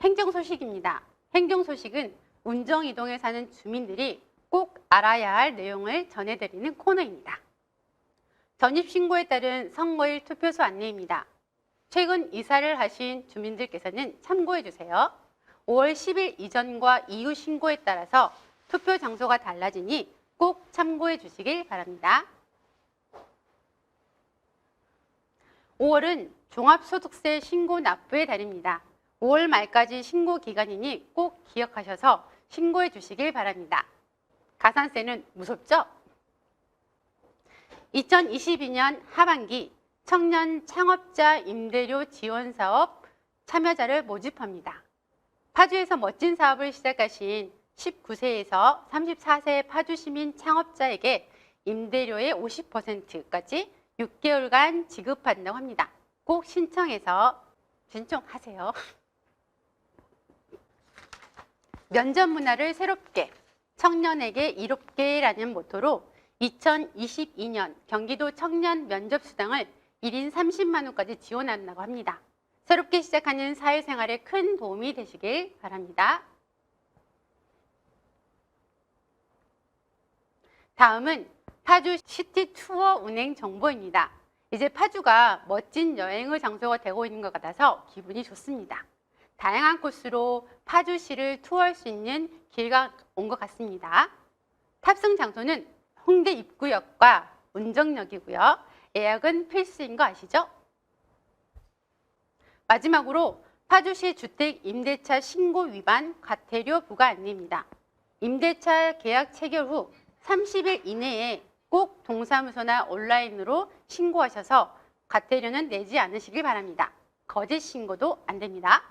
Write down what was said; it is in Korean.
행정 소식입니다. 행정 소식은 운정 이동에 사는 주민들이 꼭 알아야 할 내용을 전해드리는 코너입니다. 전입신고에 따른 선거일 투표소 안내입니다. 최근 이사를 하신 주민들께서는 참고해 주세요. 5월 10일 이전과 이후 신고에 따라서 투표 장소가 달라지니 꼭 참고해 주시길 바랍니다. 5월은 종합소득세 신고 납부의 달입니다. 5월 말까지 신고 기간이니 꼭 기억하셔서 신고해 주시길 바랍니다. 가산세는 무섭죠? 2022년 하반기 청년 창업자 임대료 지원 사업 참여자를 모집합니다. 파주에서 멋진 사업을 시작하신 19세에서 34세 파주 시민 창업자에게 임대료의 50%까지 6개월간 지급한다고 합니다. 꼭 신청해서 신청하세요. 면접 문화를 새롭게 청년에게 이롭게라는 모토로 2022년 경기도 청년 면접 수당을 1인 30만 원까지 지원한다고 합니다. 새롭게 시작하는 사회생활에 큰 도움이 되시길 바랍니다. 다음은 파주 시티 투어 운행 정보입니다. 이제 파주가 멋진 여행의 장소가 되고 있는 것 같아서 기분이 좋습니다. 다양한 코스로 파주시를 투어할 수 있는 기회가 온 것 같습니다. 탑승 장소는 홍대 입구역과 운정역이고요. 예약은 필수인 거 아시죠? 마지막으로 파주시 주택 임대차 신고 위반 과태료 부과 안내입니다. 임대차 계약 체결 후 30일 이내에 꼭 동사무소나 온라인으로 신고하셔서 과태료는 내지 않으시길 바랍니다. 거짓 신고도 안 됩니다.